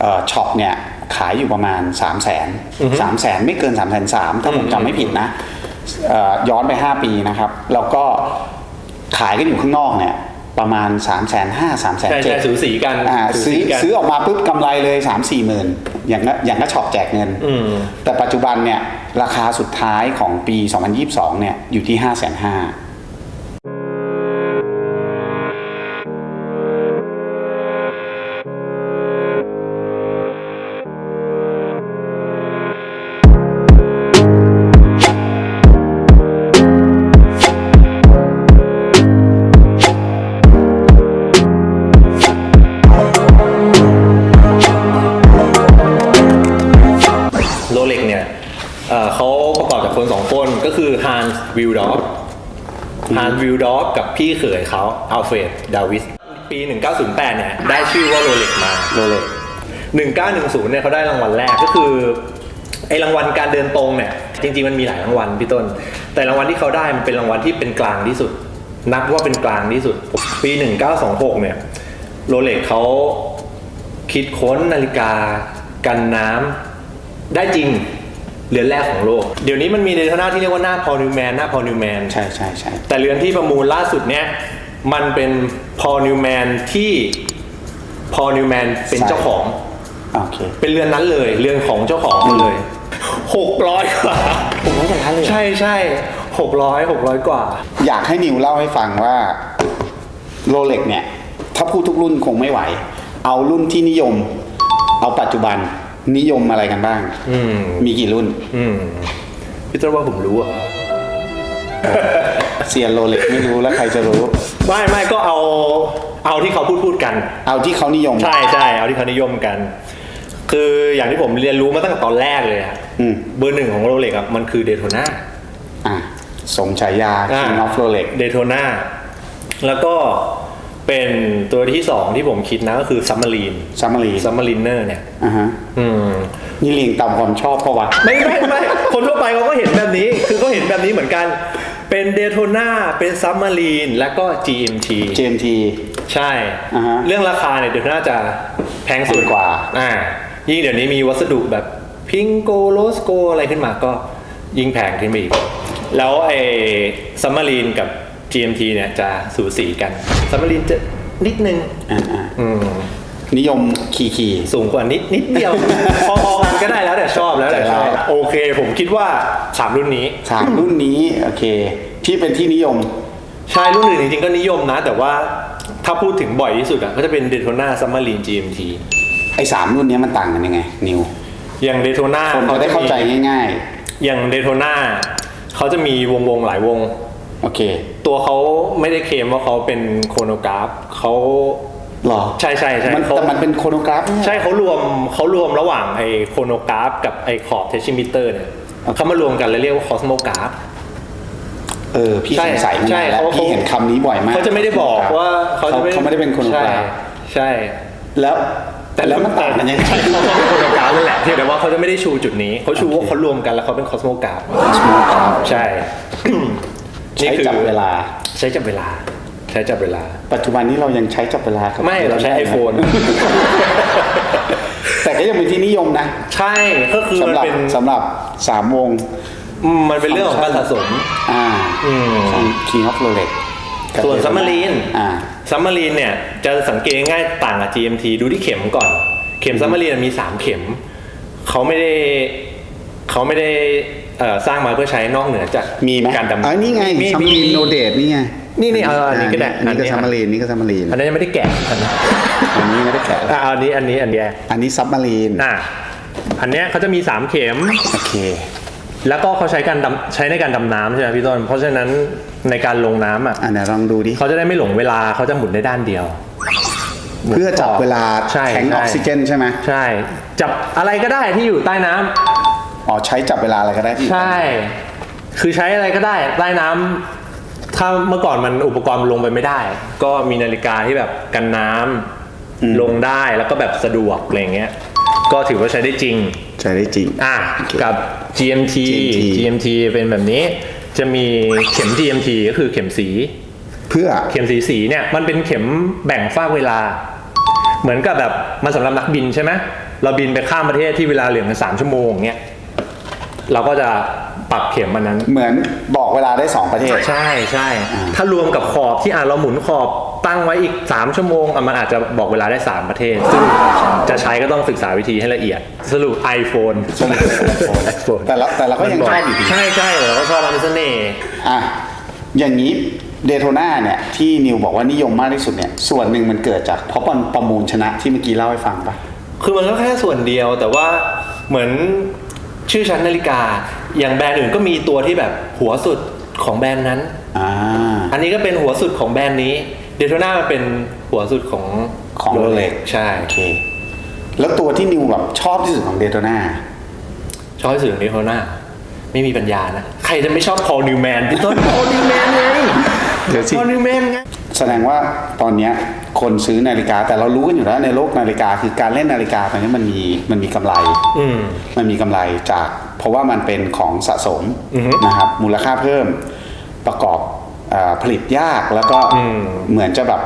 เอ่อช็อปเนี่ยขายอยู่ประมาณ 3 0 0แสนสามแสนไม่เกิน3ามแสนสามถ้าผมจำไม่ผิดนะเอ่อย้อนไป 5 ปีนะครับ แล้วก็ขายกันอยู่ข้างนอกเนี่ยประมาณ 3 5 0 0 0 0 3 3 0 0ใช่0ใช่สูสีกันอ่าสูซื้อสีกันซื้อออกมาปุ๊บกำไรเลย 3 4หมื่นอย่างก็อย่างก็ช็อปแจกเงินอืมแต่ปัจจุบันเนี่ยราคาสุดท้ายของปี 2022เนี่ยอยู่ที่ 5 5 0 0 0 วิลดอฟกับพี่เขยเขาอัลเฟรดดาวิสปี 1908 เนี่ย ได้ชื่อว่าโรเล็กมาโรเล็ก1910 เนี่ยเขาได้รางวัลแรกก็คือไอ้รางวัลการเดินตรงเนี่ยจริงๆมันมีหลายรางวัลพี่ต้น แต่รางวัลที่เขาได้มันเป็นรางวัลที่เป็นกลางที่สุด นับว่าเป็นกลางที่สุด ปี 1926 เนี่ยโรเล็กเขาคิดค้นนาฬิกากันน้ำได้จริง เรือนแรกของโลก เดี๋ยวนี้มันมีเดโทนาที่เรียกว่าหน้าพอนิวแมนหน้าพอนิวแมนใช่ใช่ใช่แต่เรือนที่ประมูลล่าสุดเนี่ยมันเป็นพอนิวแมนที่พอนิวแมนเป็นเจ้าของ โอเค เป็นเรือนนั้นเลยเรือนของเจ้าของเขาเลยหกร้อยกว่าผมว่าอย่างนั้นเลยใช่ใช่หกร้อยหกร้อยกว่า อยากให้นิวเล่าให้ฟังว่าโรเล็กเนี่ย ถ้าพูดทุกรุ่นคงไม่ไหว เอารุ่นที่นิยม เอาปัจจุบัน นิยมอะไรกันบ้าง อืมมีกี่รุ่น อืมพี่ต้นว่าผมรู้เหรอะเซียนโรเล็กไม่รู้แล้วใครจะรู้ ไม่ไม่ก็เอาเอาที่เขาพูดพูดกัน เอาที่เขานิยม ใช่ใช่เอาที่เขานิยมกัน คืออย่างที่ผมเรียนรู้มาตั้งแต่ตอนแรกเลยอะอืม เบอร์หนึ่งของโรเล็กอะมันคือเดโทนา อะสมฉายา King of Rolex เดโทนาแล้วก็ เป็นตัวที่สองที่ผมคิดนะก็คือซัมมารีนซัมมารีซัมมารีนเนอร์เนี่ยอะฮะอืมนี่เรียงตามความชอบเพราะว่าไม่ไม่ไม่คนทั่วไปเขาก็เห็นแบบนี้ คือเขาเห็นแบบนี้เหมือนกัน เป็นเดโทนาเป็นซัมมารีนแล้วก็ GMT GMT ใช่อ่าฮะเรื่องราคาเนี่ยเดโทนาจะแพงสุดแพงกว่าอ่ายิ่งเดี๋ยวนี้มีวัสดุแบบพิงโกโลสโกอะไรขึ้นมาก็ยิ่งแพงขึ้นไปอีก แล้วไอ้ซัมมารีนกับ GMT เนี่ยจะสูสีกันซัมมารีนจะนิดนึงอ่าอ่าอืมนิยมขี่ขี่ สูงกว่านิดนิดเดียว พอๆกันก็ได้แล้วแต่ชอบแล้วแต่ชอบแต่ละโอเค ผมคิดว่า3รุ่นนี้ สามรุ่นนี้ โอเค ที่เป็นที่นิยม ใช่รุ่นอื่นจริงๆก็นิยมนะ แต่ว่าถ้าพูดถึงบ่อยที่สุดอะก็จะเป็น Daytona Submarine GMT ไอ้สามรุ่นนี้มันต่างกันยังไง นิวอย่าง Daytona คนจะได้เข้าใจง่าย อย่าง Daytona เขาจะมีวงวงๆหลายวงๆ โอเคตัวเขาไม่ได้เคลมว่าเขาเป็นโครโนกราฟเขาหรอใช่ใช่ใช่มันเขาแต่มันเป็นโครโนกราฟใช่เขารวมเขารวมระหว่างไอ้โครโนกราฟกับไอ้ขอบเทชิมิเตอร์เนี่ยเขามารวมกันแล้วเรียกว่าคอสโมกราฟเออพี่ใช่สงสัยมานานแล้วใช่เขาพี่เห็นคำนี้บ่อยมากเขาจะไม่ได้บอกว่าเขาจะเขาไม่ได้เป็นโครโนกราฟใช่ใช่ แล้วแต่แล้วมันต่างกันยังไงใช่เขาก็เป็นโครโนกราฟนั่นแหละเพียงแต่ว่าเขาจะไม่ได้ชูจุดนี้เขาชูว่าเขารวมกันแล้วเขาเป็นคอสโมกราฟโครโนกราฟใช่ ใช้จับเวลา ใช้จับเวลา ใช้จับเวลา ปัจจุบันนี้เรายังใช้จับเวลากับไม่เราใช้ iPhone แต่ก็ยังเป็นที่นิยมนะ ใช่ก็คือสำมันหรับเป็นสำหรับสามวงอืมมันเป็นเรื่องของการสะสม อ่าอืมของ King of Rolex กับส่วน Daytona Submarine อ่าซัมมารีนเนี่ยจะสังเกตง่ายๆต่างกับ GMT ดูที่เข็มก่อน เข็มซัมมารีนมี3เข็ม เขาไม่ได้เขาไม่ได้ เอ่อสร้างมาเพื่อใช้นอกเหนือจากมีไหมการดำเออนี่ไงมีซัมมารีนมีโนเดตนี่ไงนี่นี่เอออันนี้ก็ได้อันนี้ก็อันนี้ซัมมารีนนี่ก็ซัมมารีนอันนั้นยังไม่ได้แกะอันนี้อันนี้ไม่ได้แกะอะอันนี้อันนี้อันเนี้ยอันนี้ซับมารีนอะอันเนี้ยเขาจะมี3เข็ม โอเค แล้วก็เขาใช้การดำใช้ในการดำน้ำใช่ไหมพี่ต้น เพราะฉะนั้นในการลงน้ำอะอันไหนลองดูดิ เขาจะได้ไม่หลงเวลาเขาจะหมุนได้ด้านเดียวหมุนเพื่อจับเวลาใช่แทงอใช่อกซิเจนใช่ไหม ใช่ จับอะไรก็ได้ที่อยู่ใต้น้ำ อ๋อใช้จับเวลาอะไรก็ได้ที่ ใช่ คือใช้อะไรก็ได้ใต้น้ำถ้าเมื่อก่อนมันอุปกรณ์ลงไปไม่ได้ ก็มีนาฬิกาที่แบบกันน้ำลงได้แล้วก็แบบสะดวกอะไรเงี้ย ก็ถือว่าใช้ได้จริง ใช้ได้จริง อะโอเคกับ GMT GMT GMT เป็นแบบนี้ จะมีเข็ม GMT ก็คือเข็มสี เพื่อ เข็มสีสีเนี่ยมันเป็นเข็มแบ่งฟากเวลา เหมือนกับแบบมันสำหรับนักบินใช่ไหมเราบินไปข้ามประเทศที่เวลาเหลือกันสามชั่วโมงเงี้ย เราก็จะปรับเข็มมันนั้น เหมือนบอกเวลาได้ 2 ประเทศ ใช่ใช่ถ้ารวมกับขอบที่อะเราหมุนขอบตั้งไว้อีก 3 ชั่วโมงอะมันอาจจะบอกเวลาได้ 3 ประเทศ ซึ่งจะใช้ก็ต้องศึกษาวิธีให้ละเอียด สรุป iPhone สรุป iPhone แต่เราแต่เราก็ยังชอบอยู่ดีใช่ใช่เราก็ชอบมันเป็นเสน่ห์อะอย่างนี้เดโทนาเนี่ยที่นิวบอกว่านิยมมากที่สุดเนี่ยส่วนหนึ่งมันเกิดจากเพราะมันประมูลชนะที่เมื่อกี้เล่าให้ฟังปะคือมันก็แค่ส่วนเดียวแต่ว่าเหมือน ชื่อชั้นนาฬิกา อย่างแบรนด์อื่นก็มีตัวที่แบบหัวสุดของแบรนด์นั้นอ่าอันนี้ก็เป็นหัวสุดของแบรนด์นี้เดโทนามันเป็นหัวสุดของของ Rolex ใช่โอเคแล้วตัวที่นิวแบบชอบที่สุดของเดโทนาชอบที่สุดของเดโทนาไม่มีปัญญานะ ใครจะไม่ชอบพอลนิวแมนพี่ต้นพอลนิวแมนไงเดี๋ยวสิพอลนิวแมนไง แสดงว่าตอนเนี้ยคนซื้อนาฬิกา แต่เรารู้กันอยู่แล้วในโลกนาฬิกาคือการเล่นนาฬิกาตอนนี้มันมีมันมีกำไรอืมมันมีกำไรจาก เพราะว่ามันเป็นของสะสมอือฮึนะครับมูลค่าเพิ่มประกอบเออผลิตยากแล้วก็อืมเหมือนจะแบบ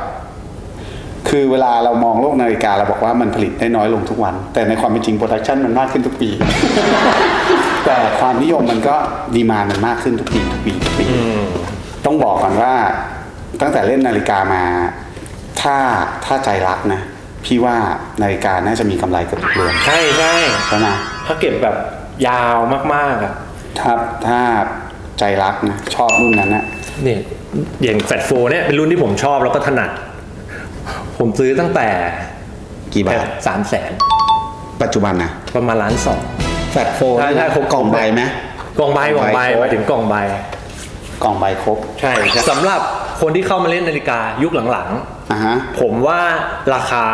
คือเวลาเรามองโลกนาฬิกาเราบอกว่ามันผลิตได้น้อยลงทุกวัน แต่ในความเป็นจริงโปรดักชันมันมากขึ้นทุกปี แต่ความนิยมมันก็ดีมานมันมากขึ้นทุกปีทุกปีทุกปีอืมต้องบอกก่อนว่า ตั้งแต่เล่นนาฬิกามา ถ้าถ้าใจรักนะ พี่ว่านาฬิกาน่าจะมีกำไรเกับทุกเรือนใช่ใช่ใช่ไหมถ้าเก็บแบบยาวมากๆอะถ้าถ้าใจรักนะชอบรุ่นนั้นนะเนี่ยอย่างแฟตโฟเนี่ยเป็นรุ่นที่ผมชอบแล้วก็ถนัด ผมซื้อตั้งแต่กี่บาทสามแสนปัจจุบันนะประมาณล้านสองแฟตโฟใช่ใช่ครบกล่องใบไหมกล่องใบกล่องใบกล่องใบหมายถึงกล่องใบกล่องใบครบใช่ใช่สำหรับ คนที่เข้ามาเล่นนาฬิกายุคหลังอะฮะ ๆ ผมว่าราคา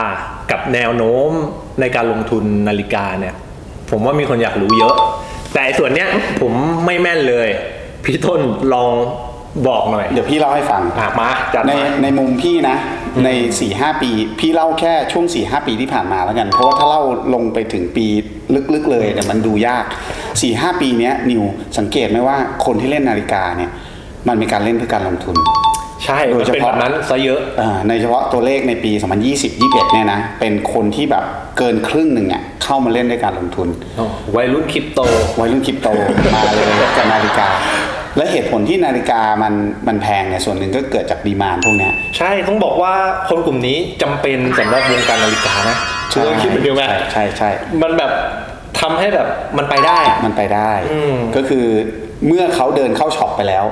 กับแนวโน้มในการลงทุนนาฬิกาเนี่ย ผมว่ามีคนอยากรู้เยอะ แต่ไอ้ส่วนเนี้ยผมไม่แม่นเลย พี่ต้นลองบอกหน่อยเดี๋ยวพี่เล่าให้ฟัง อะมาจัดในมา ในมุมพี่นะ ใน4ี่หปี พี่เล่าแค่ช่วง4ี่หปีที่ผ่านมาแล้วกัน เพราะว่าถ้าเล่าลงไปถึงปีลึกๆเลยเนี่ยมันดูยาก4ี่หปีเนี้ยนิวสังเกตไหมว่าคนที่เล่นนาฬิกาเนี่ย มันเป็นการเล่นเพื่อการลงทุน ใช่โดมัยนเฉพาะเป็นแบบนั้นซะเยอะอ่าในเฉพาะตัวเลขในปี 2020 21 เนี่ยนะ เป็นคนที่แบบเกินครึ่งหนึ่งอะเข้ามาเล่นด้วยการลงทุน วัยรุ่นคริปโต วัยรุ่นคริปโต มาเลยกับนาฬิกา และเหตุผลที่นาฬิกามันมันแพงเนี่ยส่วนหนึ่งก็เกิดจากดีมานพวกเนี้ยใช่ต้องบอกว่าคนกลุ่มนี้จำเป็นสำหรับวงการนาฬิกานะใช่คือคิดเป็นเดียวไหมใช่ใช่ใช่มันแบบทำให้แบบมันไปได้อะมันไปได้อืมก็คือเมื่อเขาเดินเข้าช็อปไปแล้ว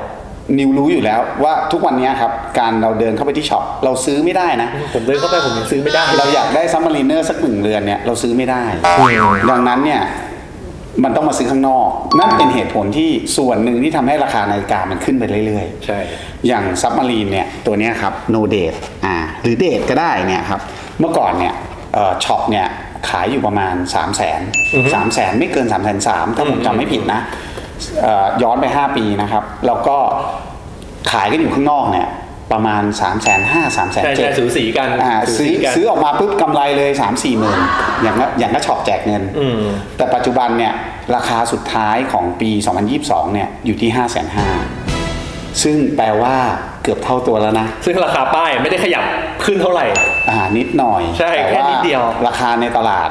นิวรู้อยู่แล้วว่าทุกวันนี้ครับ การเราเดินเข้าไปที่ช็อปเราซื้อไม่ได้นะ ผมเดินเข้าไปผมยังซื้อไม่ได้ เราอยากได้ซัมมารีเนอร์สักหนึ่งเรือนเนี่ยเราซื้อไม่ได้ ดังนั้นเนี่ยมันต้องมาซื้อข้างนอก นั่นเป็นเหตุผลที่ส่วนหนึ่งที่ทำให้ราคานาฬิกามันขึ้นไปเรื่อยๆ ใช่ อย่างซับมารีนเนี่ยตัวเนี้ยครับ no date อ่าหรือเดทก็ได้เนี่ยครับ เมื่อก่อนเนี่ยเอ่อช็อปเนี่ยขายอยู่ประมาณ 3 0 0 0 0 0 3 0 0 0 0 ไม่เกิน3 3 0 0 0ถ้าผมจำไม่ผิดนะเอ่อ ย้อนไป 5 ปีนะครับ แล้วก็ขายกันอยู่ข้างนอกเนี่ยประมาณ 3 5 0 0 0 0 3 0 0 0ใช่ใช่สูสีกันอ่าสูซื้อสีกันซื้อออกมาปุ๊บกำไรเลย 3 4หมื่นอย่างก็อย่างก็ช็อปแจกเงินอืมแต่ปัจจุบันเนี่ยราคาสุดท้ายของปี 2022 เนี่ยอยู่ที่ 5 5 0 0 0ซึ่งแปลว่าเกือบเท่าตัวแล้วนะ ซึ่งราคาป้ายไม่ได้ขยับขึ้นเท่าไหร่ อ่านิดหน่อย ใช่แต่แค่นิดเดียว ราคาในตลาด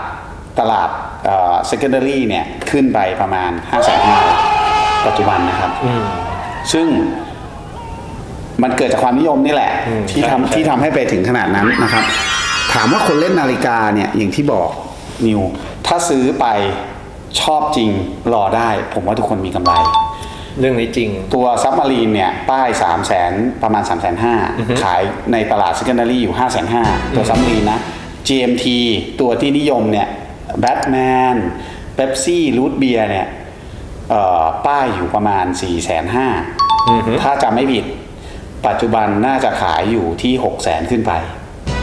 ตลาดเอ่อ secondary เนี่ยขึ้นไปประมาณ 5 5 0 0 0 ปัจจุบันนะครับ อืม ซึ่งมันเกิดจากความนิยมนี่แหละ อืมที่ใช่ทำใช่ ที่ทำให้ไปถึงขนาดนั้นนะครับ ถามว่าคนเล่นนาฬิกาเนี่ยอย่างที่บอกนิว ถ้าซื้อไปชอบจริงรอได้ ผมว่าทุกคนมีกำไร เรื่องนี้จริง ตัวซับมารีนเนี่ย ป้าย3 0 0แสนประมาณ 3 5 0 0 0ขายในตลาด secondary อยู่ 5 5 0 0 0ตัวซับมารีนนะ GMT ตัวที่นิยมเนี่ยแบทแมนเบปซี่รูทเบียเนี่ยเอ่อ ป้ายอยู่ประมาณ 4 5 0 0อือฮึ0ถ้าจำไม่ผิด ปัจจุบันน่าจะขายอยู่ที่ 6 0 0 0 0 0 ขึ้นไป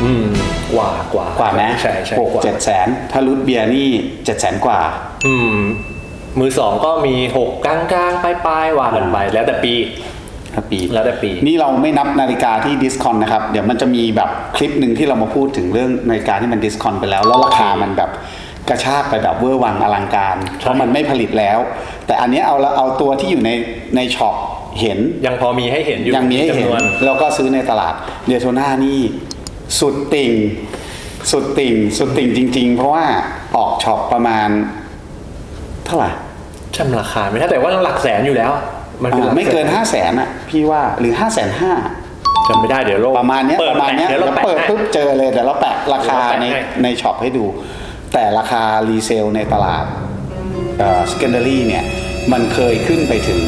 อืมกว่ากว่ากว่าไหมใช่ใช่หกกว่าเจ็ดแสนถ้ารูทเบียนี่7 0 0 0 0 0กว่า อืม มือสองก็มีหกกลางกลางๆปลายปลายๆว่ากันไปแล้วแต่ปีถ้าปีแล้วแต่ปี นี่เราไม่นับนาฬิกาที่ดิสคอนนะครับ เดี๋ยวมันจะมีแบบคลิปหนึ่งที่เรามาพูดถึงเรื่องนาฬิกาที่มันดิสคอนไปแล้ว แล้วราคามันแบบ กระชากไปแบบเวอร์วังอลังการ เพราะมันไม่ผลิตแล้ว แต่อันเนี้ยเอาละเอาตัวที่อยู่ในในช็อปเห็น ยังพอมีให้เห็นอยู่ยังมีให้เห็นจำนวนแล้วก็ซื้อในตลาดเดโทนานี่สุดติ่ง สุดติ่ง สุดติ่งจริง ๆ เพราะว่าออกช็อปประมาณ เท่าไหร่จำราคาไม่ได้แต่ว่าหลักแสนอยู่แล้ว มันเป็นหลัอ่าไม่เกินแสห้าแสนอะ พี่ว่าหรือห้าแสนห้าจำไม่ได้เดี๋ยวโลประมาณเนี้ยเปิปดระมาณเนี้ยเดี๋ยวเราเดี๋ยวแปะเปิดให้ปุ๊บเจอเลยเดี๋ยวเราแปะราคาเดี๋ยวเราแปะในให้ในช็อปให้ดู แต่ราคารีเซลในตลาดเอ่อสแกนเดอรี่เนี่ย มันเคยขึ้นไปถึง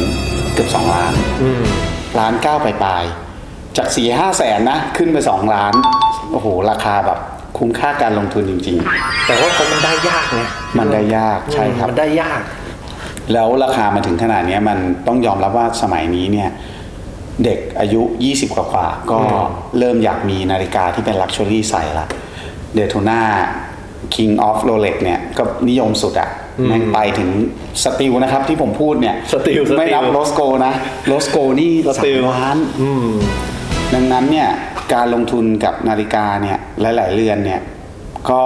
เกือบ 2 ล้านอืมล้านเก้าปลายๆจาก4ี่ห้าแสนนะ ขึ้นไป 2 ล้าน โอ้โห ราคาแบบคุ้มค่าการลงทุนจริงแต่ว่าเขามันได้ยากไงมันได้ยากใช่ครับ มันได้ยากๆแล้วราคามาถึงขนาดเนี้ยมันต้องยอมรับว่าสมัยนี้เนี่ยเด็กอายุ 20 กว่าๆก็อืมเริ่มอยากมีนาฬิกาที่เป็นลักชัวรี่ใส่ละเด t โ n นา King of Rolex เนี่ยก็นิยมสุดอะแม่งไปถึงสติลนะครับที่ผมพูดเนี่ยสตีลสไม่ตีนับลโรสโกนะโรสโกนี่สตีลสามล้านอืมดังนั้นเนี่ยการลงทุนกับนาฬิกาเนี่ยหลาย ๆ เรือนเนี่ยก็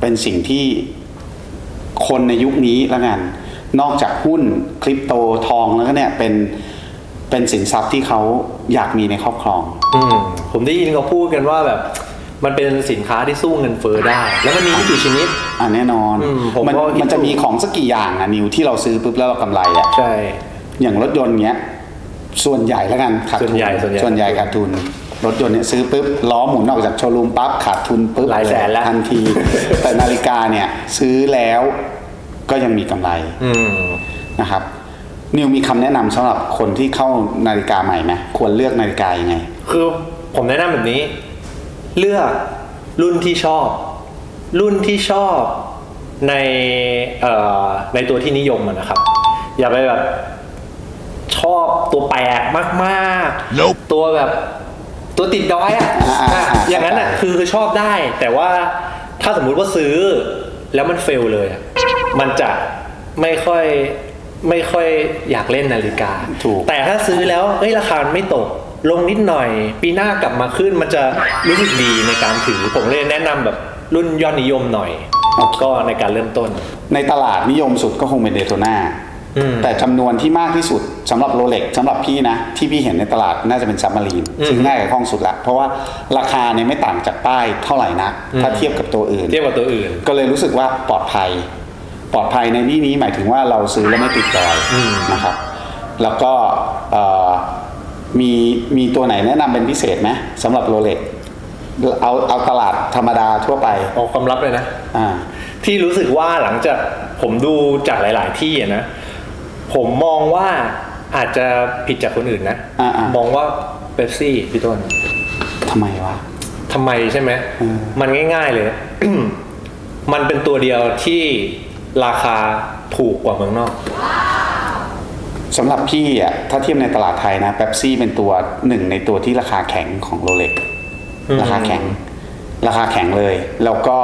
เป็นสิ่งที่คนในยุคนี้แล้วกันนอกจากหุ้นคริปโตทองแล้วก็เนี่ยเป็นเป็นสินทรัพย์ที่เขาอยากมีในครอบครอง อืมผมได้ยินเขาพูดกันว่าแบบ มันเป็นสินค้าที่สู้เงินเฟ้อได้ แล้วมันมีไม่กี่ชนิด อะแน่นอนอืมผมมันก็คิด มันจะมีของสักกี่อย่างอะนิวที่เราซื้อปุ๊บแล้วเรากำไรอะใช่ อย่างรถยนต์เงี้ยส่วนใหญ่แล้วกันขาดทุนส่วนใหญ่ส่วนใหญ่ส่วนใหญ่ขาดทุน รถยนต์เนี่ยซื้อปุ๊บล้อหมุนออกจากโชว์รูมปั๊บขาดทุนปุ๊บหลายแสนแล้วทันที แต่นาฬิกาเนี่ยซื้อแล้วก็ยังมีกำไรอืม นะครับ นิวมีคำแนะนำสำหรับคนที่เข้านาฬิกาใหม่ไหมควรเลือกนาฬิกายังไง คือผมแนะนำแบบนี้ เลือกรุ่นที่ชอบ รุ่นที่ชอบในเอ่อในตัวที่นิยมอะนะครับ อย่าไปแบบชอบตัวแปลกมากๆตัวแบบตัวติดดอยอะอ่าอ่าอ่าอะอย่างนั้นอะคือคือชอบได้ แต่ว่าถ้าสมมุติว่าซื้อแล้วมันเฟลเลยอะมันจะไม่ค่อยไม่ค่อยอยากเล่นนาฬิกาถูกแต่ถ้าซื้อแล้วเอ้ยราคามันไม่ตก ลงนิดหน่อย ปีหน้ากลับมาขึ้นมันจะรู้สึกดีในการถือ ผมเลยแนะนำแบบรุ่นยอดนิยมหน่อย ก็ในการเริ่มต้น ในตลาดนิยมสุดก็คงเป็นเดโ t นาอืมแต่จำนวนที่มากที่สุดสำหรับโรเล็กสำหรับพี่นะ ที่พี่เห็นในตลาดน่าจะเป็นซับมารีนอืมซึ่งง่ายกับคล่องสุดละ เพราะว่าราคาเนี่ยไม่ต่างจากป้ายเท่าไหร่นะถ้าเทียบกับตัวอื่น เทียบกับตัวอื่น ก็เลยรู้สึกว่าปลอดภัย ปลอดภัยในที่นี้หมายถึงว่าเราซื้อแล้วไม่ติดดอยอืมนะครับ แล้วก็เอ่อ มีมีตัวไหนแนะนำเป็นพิเศษไหมสำหรับโรเล็กเอาเอาตลาดธรรมดาทั่วไปออกความลับเลยนะอ่าที่รู้สึกว่าหลังจากผมดูจากหลาย ๆ ที่อะนะผมมองว่าอาจจะผิดจากคนอื่นนะอ่าๆมองว่าเบปซี่พี่ต้นทำไมวะทำไมใช่ไหมอืมมันง่าย ๆ เลย มันเป็นตัวเดียวที่ราคาถูกกว่าเมืองนอก สำหรับพี่อะถ้าเทียบในตลาดไทยนะเ e ปซี่เป็นตัวหนึ่งในตัวที่ราคาแข็งของโรเล็กอืมราคาแข็ง ราคาแข็งเลย แล้วก็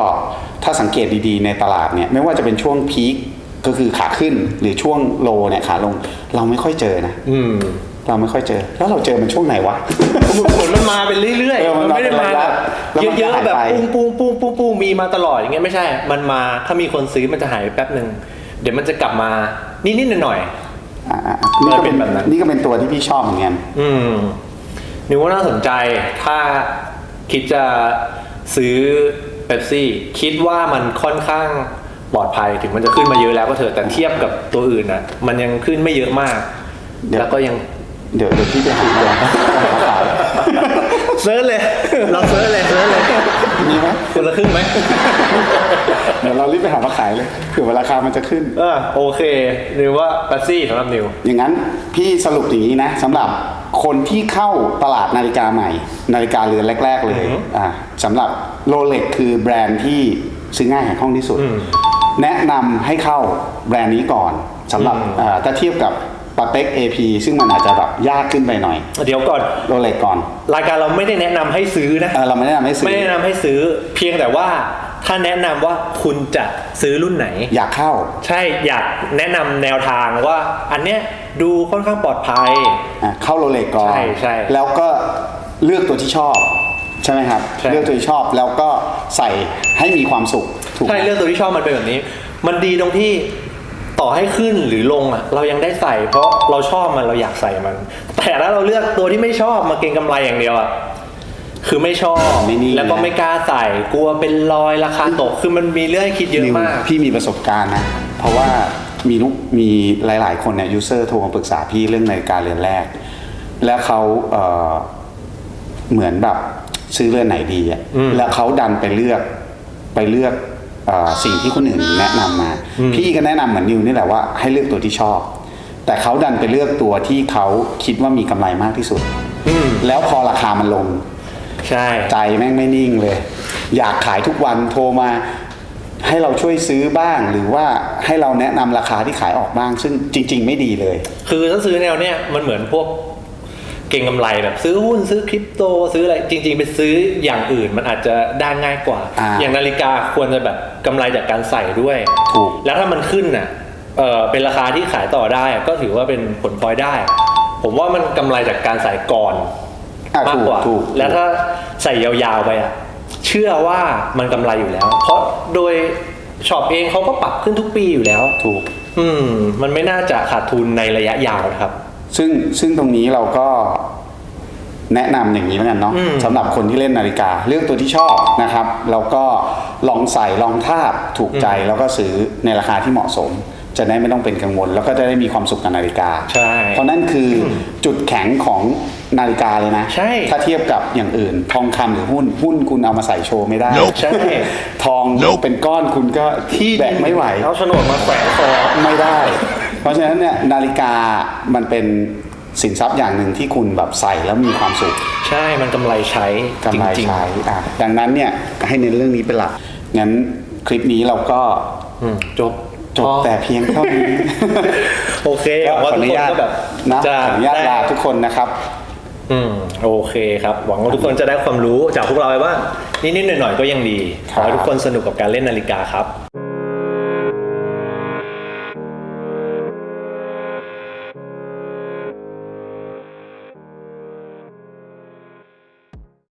ถ้าสังเกตดีๆในตลาดเนี่ย ไม่ว่าจะเป็นช่วงพีคก็คือขาขึ้นหรือช่วงโลเนี่ยขาลง เราไม่ค่อยเจอนะอืมเราไม่ค่อยเจอ แล้วเราเจอมันช่วงไหนวะเหมือนมันมาเป็นเรื่อยเออๆมัมันนมาไม่ได้มาเป็นระยะแล้วมันเยอะก็หายๆแบบไปปุ้งปุ้งปุ้งปุ้งปุ้งมีมาตลอดอย่างเงี้ยไม่ใช่ มันมาถ้ามีคนซื้อมันจะหายไปแป๊บหนึ่งเดี๋ยวมันจะกลับมานิดๆหน่อย อ่าๆนี่ก็เป็นเออเป็นแบบนั้น นี่ก็เป็นตัวที่พี่ชอบเหมือนกันๆอืมนิวว่าน่าสนใจถ้าคิดจะซื้อเ e ปซี่คิดว่ามันค่อนข้างปลอดภัยถึงมันจะขึ้นมาเยอะแล้วก็เถอะแต่เทียบกับตัวอื่นน่ะ มันยังขึ้นไม่เยอะมาก เดี๋ยว แล้วก็ยังเดี๋ยวเดี๋ยวพี่ไปหาตัวมาขายเซิร์ชเลย เราเซิร์ชเลยเซิร์ชเลย มีไหมคนละครึ่งไหม เดี๋ยวเรารีบไปหามาขายเลยเผื่อว่าราคามันจะขึ้น เออโอเคนิวว่าแบซี่สำหรับนิว อย่างนั้นพี่สรุปอย่างนี้นะสำหรับคนที่เข้าตลาดนาฬิกาใหม่ นาฬิกาเรือนแรก ๆ เลยอือฮึอ่าสำหรับโรเล็กคือแบรนด์ที่ซื้อง่ายหาคล่องที่สุดอืมแนะนำให้เข้าแบรนด์นี้ก่อนสำหรับอืมอ่าถ้าเทียบกับ ปาเต็ก AP ซึ่งมันอาจจะแบบยากขึ้นไปหน่อย เดี๋ยวก่อนโรเล็กก่อน รายการเราไม่ได้แนะนำให้ซื้อนะ เออเราไม่แนะนำให้ซื้อ ไม่ได้แนะนำให้ซื้อ เพียงแต่ว่าถ้าแนะนำว่าคุณจะซื้อรุ่นไหน อยากเข้า ใช่อยากแนะนำแนวทางว่า อันเนี้ยดูค่อนข้างปลอดภัย อะเข้าโรเล็กก่อนใช่ใช่แล้วก็เลือกตัวที่ชอบ ใช่ไหมครับ ใช่ เลือกตัวที่ชอบแล้วก็ใส่ให้มีความสุขถูกไหม ใช่เรื่องตัวที่ชอบมันเป็นแบบนี้ มันดีตรงที่ ต่อให้ขึ้นหรือลงอะเรายังได้ใส่ เพราะเราชอบมันเราอยากใส่มัน แต่ถ้าเราเลือกตัวที่ไม่ชอบมาเก็งกำไรอย่างเดียวอะคือไม่ชอบไม่นิ่งแล้วก็นะ ไม่กล้าใส่กลัวเป็นรอยราคาตกคือมันมีเรื่องให้คิดเยอะนิวมาก พี่มีประสบการณ์นะ เพราะว่ามีลูกมีหลาย ๆ คนเนี่ยยูเซอร์โทรมาปรึกษาพี่เรื่องนาฬิกาเรือนแรก แล้วเขาเอ่อเหมือนแบบซื้อเรือนไหนดีอะอืมแล้วเขาดันไปเลือกไปเลือกเออ สิ่งที่คนอื่นแนะนำมาอืมพี่ก็แนะนำเหมือนนิวนี่แหละว่าให้เลือกตัวที่ชอบ แต่เขาดันไปเลือกตัวที่เขาคิดว่ามีกำไรมากที่สุดอืมแล้วพอราคามันลง ใช่ ใจแม่งไม่นิ่งเลย อยากขายทุกวันโทรมาให้เราช่วยซื้อบ้างหรือว่าให้เราแนะนำราคาที่ขายออกบ้าง ซึ่งจริง ๆ ไม่ดีเลย คือถ้าซื้อแนวเนี้ยมันเหมือนพวก เก่งกำไรแบบซื้อหุ้นซื้อคริปโตซื้ออะไรจริง ๆ ไปซื้ออย่างอื่นมันอาจจะได้ง่ายกว่าอ่าอย่างนาฬิกาควรจะแบบกำไรจากการใส่ด้วยถูกแล้วถ้ามันขึ้นน่ะเออเป็นราคาที่ขายต่อได้ก็ถือว่าเป็นผลพลอยได้ ผมว่ามันกำไรจากการใส่ก่อนอะมากถูกกว่าถูกแล้วถ้าใส่ยาวๆไปอะเชื่อว่ามันกำไรอยู่แล้ว เพราะโดยช็อปเองเขาก็ปรับขึ้นทุกปีอยู่แล้ว ถูก อืม มันไม่น่าจะขาดทุนในระยะยาวนะครับ ซึ่งซึ่งตรงนี้เราก็แนะนำอย่างนี้แล้วกันเนาะอืมสำหรับคนที่เล่นนาฬิกา เลือกตัวที่ชอบนะครับ แล้วก็ลองใส่ลองทาบถูกใจแล้วก็ซื้อในราคาที่เหมาะสม จะได้ไม่ต้องเป็นกังวล แล้วก็จะได้มีความสุขกับนาฬิกาใช่เพราะนั่นคืออจุดแข็งของนาฬิกาเลยนะ ใช่ ถ้าเทียบกับอย่างอื่น ทองคำหรือหุ้น หุ้นคุณเอามาใส่โชว์ไม่ได้ ใช่ ทองเป็นก้อนคุณก็ที่แบกไม่ไหว เอาโฉนดมาแขวนคอไม่ได้ เพราะฉะนั้นเนี่ยนาฬิกามันเป็นสินทรัพย์อย่างหนึ่งที่คุณแบบใส่แล้วมีความสุข ใช่มันกำไรใช้กำไรจริงใช้อะดังนั้นเนี่ยให้เน้นเรื่องนี้เป็นหลักงั้นคลิปนี้เราก็ๆอืมจบจบพอแต่เพียงเท่านี้ โอเคก็หวังขอว่าอทุกนุคนญาตก็แบบนะจะขออนุญาตได้ลาทุกคนนะครับ อืมโอเคครับ หวังว่าทุกคนจะได้ความรู้จากพวกเราไปบ้างนิดๆหน่อยๆก็ยังดีขอให้ทุกคนสนุกกับการเล่นนาฬิกาครับ